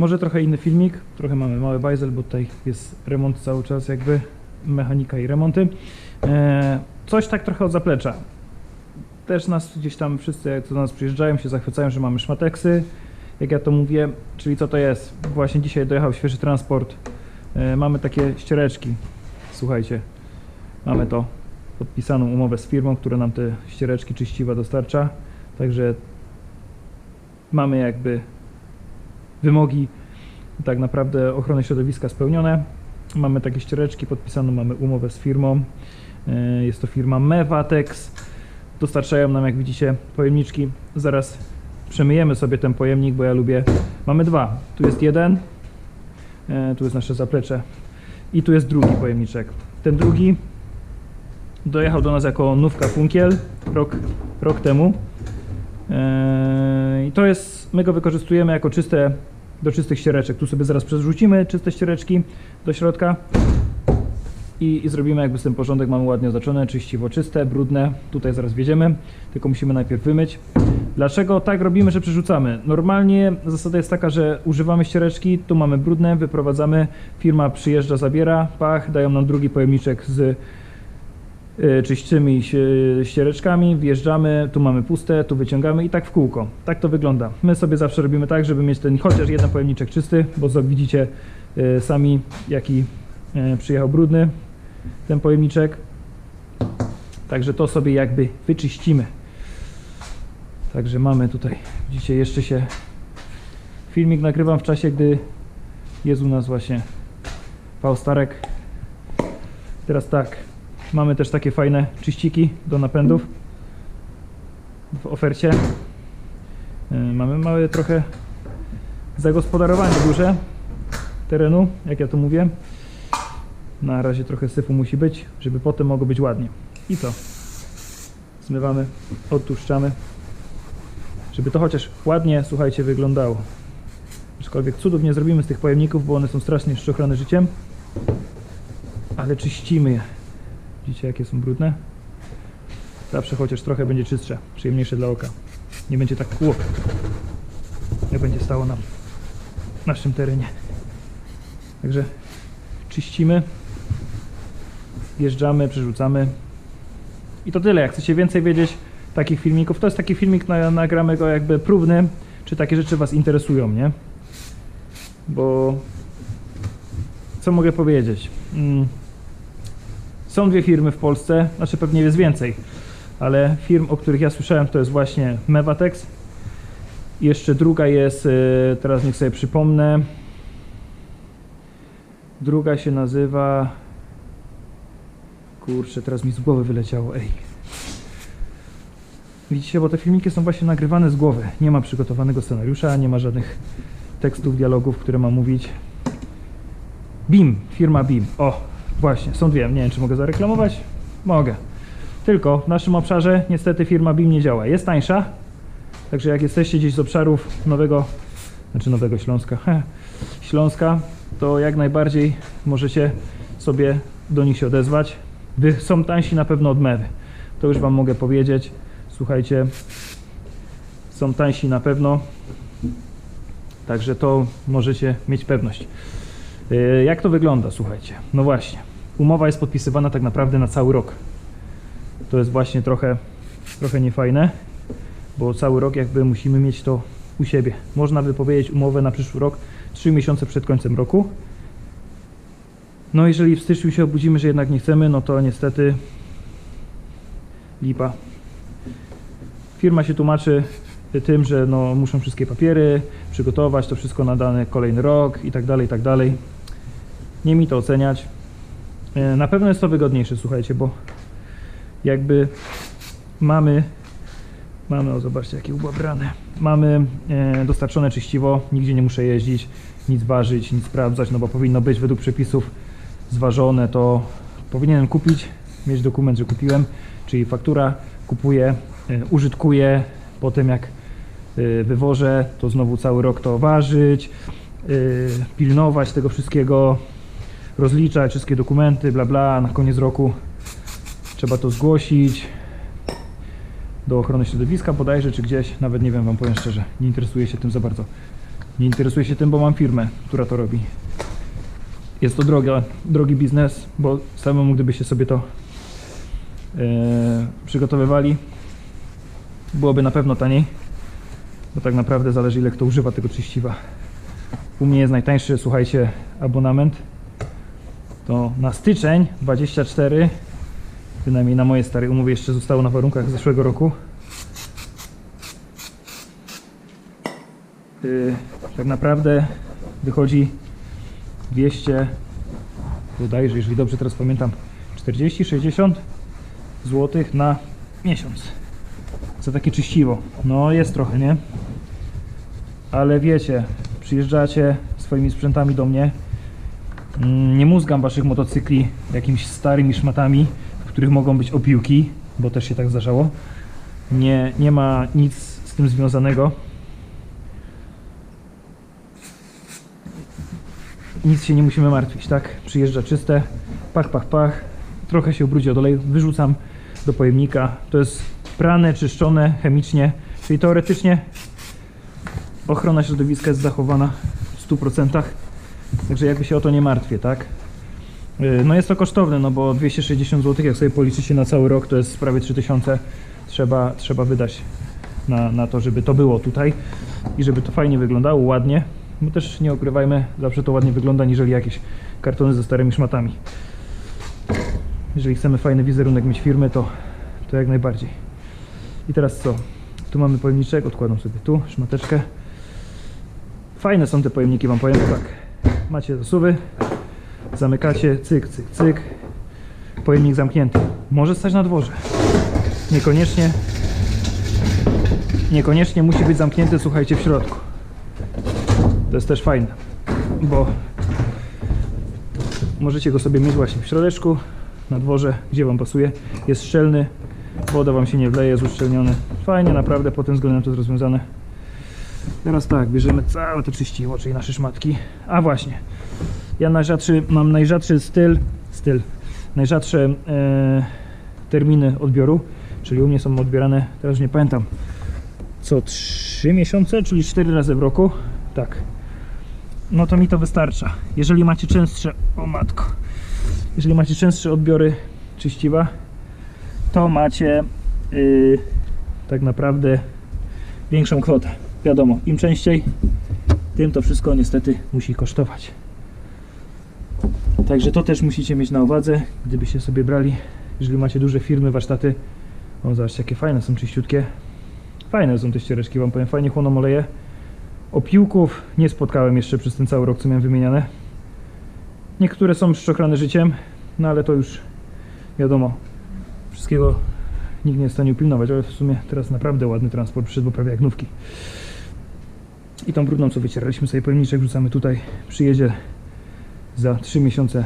Może trochę inny filmik, trochę mamy mały bajzel, bo tutaj jest remont cały czas jakby, mechanika i remonty. E, coś tak trochę od zaplecza. Też nas gdzieś tam wszyscy jak do nas przyjeżdżają się zachwycają, że mamy szmateksy, jak ja to mówię, czyli co to jest? Właśnie dzisiaj dojechał świeży transport. E, mamy takie ściereczki, słuchajcie, mamy to podpisaną umowę z firmą, która nam te ściereczki czyściwa dostarcza, także mamy jakby wymogi tak naprawdę ochrony środowiska spełnione. Mamy takie ściereczki, podpisaną mamy umowę z firmą. E, Jest to firma Mevatex. Dostarczają nam, jak widzicie, pojemniczki. Zaraz przemyjemy sobie ten pojemnik, bo ja lubię. Mamy dwa. Tu jest jeden, e, tu jest nasze zaplecze i tu jest drugi pojemniczek. Ten drugi dojechał do nas jako nówka Funkiel rok, rok temu. Eee, I to jest, my go wykorzystujemy jako czyste, do czystych ściereczek. Tu sobie zaraz przerzucimy czyste ściereczki do środka i, i zrobimy jakby z tym porządek. Mamy ładnie oznaczone, czyściwo czyste, brudne. Tutaj zaraz wjedziemy, tylko musimy najpierw wymyć. Dlaczego tak robimy, że przerzucamy? Normalnie zasada jest taka, że używamy ściereczki, tu mamy brudne, wyprowadzamy, firma przyjeżdża, zabiera, pach, dają nam drugi pojemniczek z y, czyścistymi ś- ściereczkami, wjeżdżamy, tu mamy puste, tu wyciągamy i tak w kółko. Tak to wygląda. My sobie zawsze robimy tak, żeby mieć ten chociaż jeden pojemniczek czysty, bo widzicie y, sami jaki y, przyjechał brudny ten pojemniczek. Także to sobie jakby wyczyścimy. Także mamy tutaj, widzicie, jeszcze się filmik nagrywam w czasie, gdy jest u nas właśnie Paul Starek. Teraz tak, mamy też takie fajne czyściki do napędów w ofercie. Yy, Mamy małe trochę zagospodarowanie duże terenu, jak ja to mówię. Na razie trochę syfu musi być, żeby potem mogło być ładnie. I co? Zmywamy, odtłuszczamy, żeby to chociaż ładnie, słuchajcie, wyglądało. Aczkolwiek cudów nie zrobimy z tych pojemników, bo one są strasznie szczochrane życiem. Ale czyścimy je. Widzicie, jakie są brudne? Zawsze chociaż trochę będzie czystsze, przyjemniejsze dla oka. Nie będzie tak kłop, jak będzie stało nam w naszym terenie. Także czyścimy, wjeżdżamy, przerzucamy. I to tyle. Jak chcecie więcej wiedzieć takich filmików, to jest taki filmik, na, nagramy go jakby próbny, czy takie rzeczy Was interesują, nie? Bo co mogę powiedzieć? Mm. Są dwie firmy w Polsce, znaczy pewnie jest więcej, ale firm, o których ja słyszałem, to jest właśnie Mevatex. Jeszcze druga jest, y, teraz niech sobie przypomnę. Druga się nazywa. Kurczę, teraz mi z głowy wyleciało, ej. Widzicie, bo te filmiki są właśnie nagrywane z głowy. Nie ma przygotowanego scenariusza, nie ma żadnych tekstów, dialogów, które mam mówić. BIM, firma BIM. O, właśnie, są dwie. Nie wiem, czy mogę zareklamować? Mogę. Tylko w naszym obszarze niestety firma BIM nie działa. Jest tańsza, także jak jesteście gdzieś z obszarów Nowego, znaczy Nowego Śląska, Śląska, to jak najbardziej możecie sobie do nich się odezwać. Wy są tańsi na pewno od mewy. To już Wam mogę powiedzieć. Słuchajcie, są tańsi na pewno. Także to możecie mieć pewność. Yy, Jak to wygląda, słuchajcie? No właśnie, umowa jest podpisywana tak naprawdę na cały rok. To jest właśnie trochę, trochę niefajne, bo cały rok jakby musimy mieć to u siebie. Można wypowiedzieć umowę na przyszły rok 3 miesiące przed końcem roku. No jeżeli w styczniu się obudzimy, że jednak nie chcemy, no to niestety lipa. Firma się tłumaczy tym, że no, muszą wszystkie papiery przygotować, to wszystko na dany kolejny rok i tak dalej, i tak dalej. Nie mi to oceniać. E, Na pewno jest to wygodniejsze, słuchajcie, bo jakby mamy, mamy, o zobaczcie jakie ubabrane, mamy e, dostarczone czyściwo, nigdzie nie muszę jeździć, nic ważyć, nic sprawdzać, no bo powinno być według przepisów zważone, to powinienem kupić, mieć dokument, że kupiłem, czyli faktura, kupuję, e, użytkuję, potem jak e, wywożę, to znowu cały rok to ważyć, pilnować tego wszystkiego, rozliczać wszystkie dokumenty, bla bla, na koniec roku trzeba to zgłosić do ochrony środowiska bodajże, czy gdzieś, nawet nie wiem, wam powiem szczerze, nie interesuję się tym za bardzo. Nie interesuję się tym, bo mam firmę, która to robi. Jest to droga, drogi biznes, bo samemu gdybyście sobie to e, przygotowywali, byłoby na pewno taniej, bo tak naprawdę zależy ile kto używa tego czyściwa. U mnie jest najtańszy, słuchajcie, abonament. To na styczeń 24, bynajmniej na moje stare umowy jeszcze zostało na warunkach zeszłego roku. Yy, tak naprawdę wychodzi 200, bodajże, jeżeli dobrze teraz pamiętam, 40-60 zł na miesiąc. Za takie czyściwo. No jest trochę, nie? Ale wiecie, przyjeżdżacie swoimi sprzętami do mnie. Nie mózgam waszych motocykli jakimiś starymi szmatami, w których mogą być opiłki, bo też się tak zdarzało. Nie, nie ma nic z tym związanego. Nic się nie musimy martwić, tak? Przyjeżdża czyste, pach, pach, pach. Trochę się ubrudzi od oleju, wyrzucam do pojemnika. To jest prane, czyszczone chemicznie, czyli teoretycznie ochrona środowiska jest zachowana w 100%. Także jakby się o to nie martwię, tak? Yy, No jest to kosztowne, no bo 260 zł, jak sobie policzycie na cały rok, to jest prawie 3000 trzeba, trzeba wydać na, na to, żeby to było tutaj i żeby to fajnie wyglądało, ładnie. Bo też nie ukrywajmy, zawsze to ładnie wygląda, niżeli jakieś kartony ze starymi szmatami. Jeżeli chcemy fajny wizerunek mieć firmy, to, to jak najbardziej. I teraz co? Tu mamy pojemniczek, odkładam sobie tu szmateczkę. Fajne są te pojemniki, wam powiem tak. Macie zasuwy, zamykacie, cyk, cyk, cyk. Pojemnik zamknięty. Może stać na dworze. Niekoniecznie niekoniecznie musi być zamknięty, słuchajcie, w środku. To jest też fajne, bo możecie go sobie mieć właśnie w środeczku, na dworze, gdzie wam pasuje. Jest szczelny, woda wam się nie wleje, jest uszczelniony. Fajnie, naprawdę pod tym względem to jest rozwiązane. Teraz tak, bierzemy całe to czyściło, czyli nasze szmatki. A właśnie, ja najrzadszy, mam najrzadszy styl, styl, najrzadsze e, terminy odbioru, czyli u mnie są odbierane, teraz nie pamiętam, co 3 miesiące, czyli 4 razy w roku. Tak. No to mi to wystarcza. Jeżeli macie częstsze, o matko, jeżeli macie częstsze odbiory czyściwa, to macie yy, tak naprawdę większą kwotę. Wiadomo, im częściej, tym to wszystko niestety musi kosztować. Także to też musicie mieć na uwadze, gdybyście sobie brali, jeżeli macie duże firmy, warsztaty. O, zobaczcie, jakie fajne są czyściutkie. Fajne są te ściereczki, wam powiem, fajnie chłoną oleje. Opiłków nie spotkałem jeszcze przez ten cały rok, co miałem wymieniane. Niektóre są szczochrane życiem, no ale to już wiadomo, wszystkiego nikt nie jest w stanie upilnować, ale w sumie teraz naprawdę ładny transport przyszedł, bo prawie jak nówki. I tą brudną, co wycieraliśmy sobie pojemniczek, wrzucamy tutaj, przyjedzie za 3 miesiące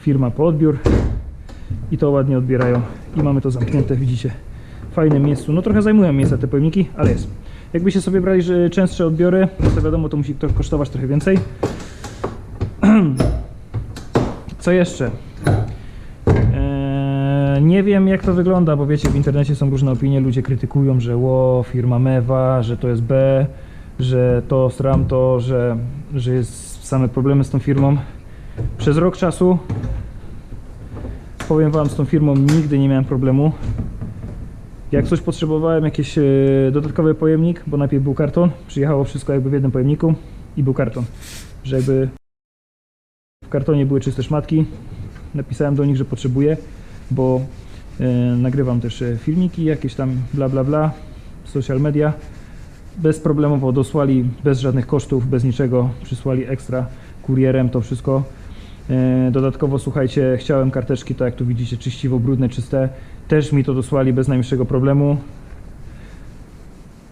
firma po odbiór i to ładnie odbierają i mamy to zamknięte, widzicie, w fajnym miejscu. No trochę zajmują miejsca te pojemniki, ale jest. Jakbyście sobie brali że częstsze odbiory, to wiadomo, to musi to kosztować trochę więcej. Co jeszcze? Eee, nie wiem jak to wygląda, bo wiecie, w internecie są różne opinie, ludzie krytykują, że ło, firma Mewa, że to jest B, że to, sram to, że, że jest same problemy z tą firmą. Przez rok czasu powiem wam, z tą firmą nigdy nie miałem problemu. Jak coś potrzebowałem, jakiś e, dodatkowy pojemnik, bo najpierw był karton, przyjechało wszystko jakby w jednym pojemniku i był karton, żeby w kartonie były czyste szmatki. Napisałem do nich, że potrzebuję, bo e, nagrywam też e, filmiki, jakieś tam bla bla bla, social media. Bezproblemowo dosłali, bez żadnych kosztów, bez niczego, przysłali ekstra kurierem to wszystko. E, Dodatkowo, słuchajcie, chciałem karteczki, tak jak tu widzicie, czyściwo, brudne, czyste. Też mi to dosłali bez najmniejszego problemu.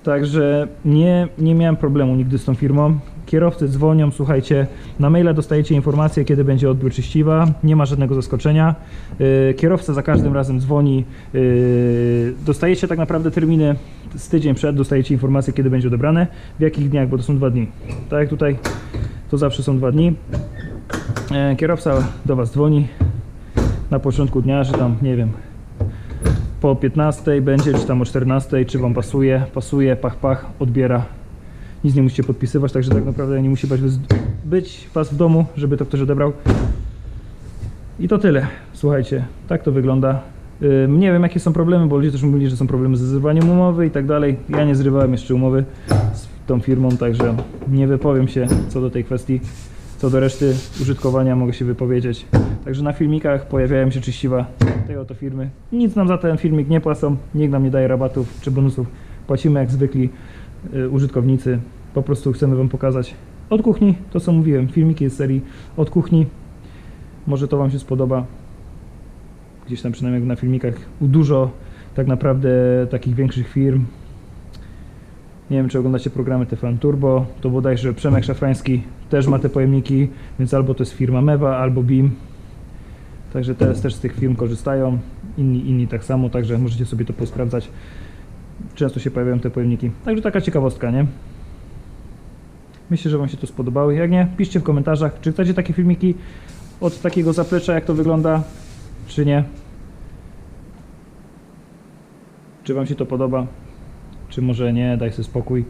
Także nie, nie miałem problemu nigdy z tą firmą. Kierowcy dzwonią, słuchajcie, na maila dostajecie informację, kiedy będzie odbiór czyściwa, nie ma żadnego zaskoczenia. Yy, Kierowca za każdym razem dzwoni, yy, dostajecie tak naprawdę terminy z tydzień przed, dostajecie informację, kiedy będzie odebrane, w jakich dniach, bo to są dwa dni. Tak jak tutaj, to zawsze są dwa dni. E, Kierowca do Was dzwoni na początku dnia, że tam, nie wiem, po 15 będzie, czy tam o 14, czy Wam pasuje, pasuje, pach, pach, odbiera nic nie musicie podpisywać, także tak naprawdę nie musi być, was w domu, żeby to ktoś odebrał. I to tyle. Słuchajcie, tak to wygląda. Nie wiem jakie są problemy, bo ludzie też mówili, że są problemy ze zrywaniem umowy i tak dalej. Ja nie zrywałem jeszcze umowy z tą firmą, także nie wypowiem się co do tej kwestii. Co do reszty użytkowania mogę się wypowiedzieć. Także na filmikach pojawiają się czyściwa tej oto firmy. Nic nam za ten filmik nie płacą, nikt nam nie daje rabatów czy bonusów. Płacimy jak zwykli użytkownicy. Po prostu chcemy Wam pokazać od kuchni, to co mówiłem, filmiki z serii od kuchni. Może to Wam się spodoba. Gdzieś tam przynajmniej na filmikach dużo tak naprawdę takich większych firm. Nie wiem, czy oglądacie programy TVN Turbo, to bodajże Przemek Szafrański też ma te pojemniki, więc albo to jest firma Mewa, albo BIM. Także teraz też z tych firm korzystają, inni, inni tak samo, także możecie sobie to posprawdzać. Często się pojawiają te pojemniki. Także taka ciekawostka, nie? Myślę, że Wam się to spodobało. Jak nie, piszcie w komentarzach, czy chcecie takie filmiki od takiego zaplecza, jak to wygląda, czy nie. Czy Wam się to podoba, czy może nie, daj sobie spokój.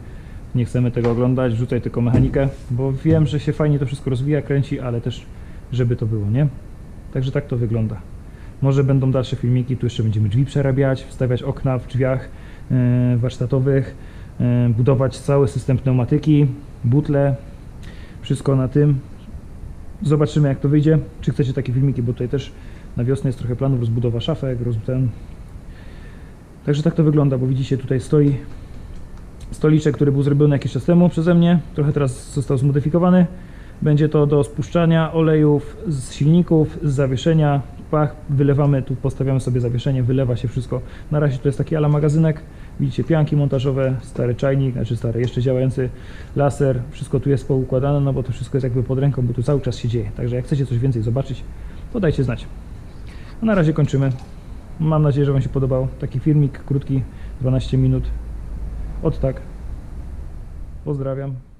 Nie chcemy tego oglądać, wrzucaj tylko mechanikę, bo wiem, że się fajnie to wszystko rozwija, kręci, ale też żeby to było, nie? Także tak to wygląda. Może będą dalsze filmiki, tu jeszcze będziemy drzwi przerabiać, wstawiać okna w drzwiach warsztatowych, e, budować cały system pneumatyki, butle, wszystko na tym. Zobaczymy jak to wyjdzie, czy chcecie takie filmiki, bo tutaj też na wiosnę jest trochę planów, rozbudowa szafek, ten. Także tak to wygląda, bo widzicie tutaj stoi stoliczek, który był zrobiony jakiś czas temu przeze mnie, trochę teraz został zmodyfikowany. Będzie to do spuszczania olejów z silników, z zawieszenia, pach, wylewamy, tu postawiamy sobie zawieszenie, wylewa się wszystko. Na razie to jest taki ala magazynek, widzicie pianki montażowe, stary czajnik, znaczy stary, jeszcze działający laser, wszystko tu jest poukładane, no bo to wszystko jest jakby pod ręką, bo tu cały czas się dzieje. Także jak chcecie coś więcej zobaczyć, to dajcie znać. A na razie kończymy. Mam nadzieję, że Wam się podobał taki filmik krótki, 12 minut. Od tak. Pozdrawiam.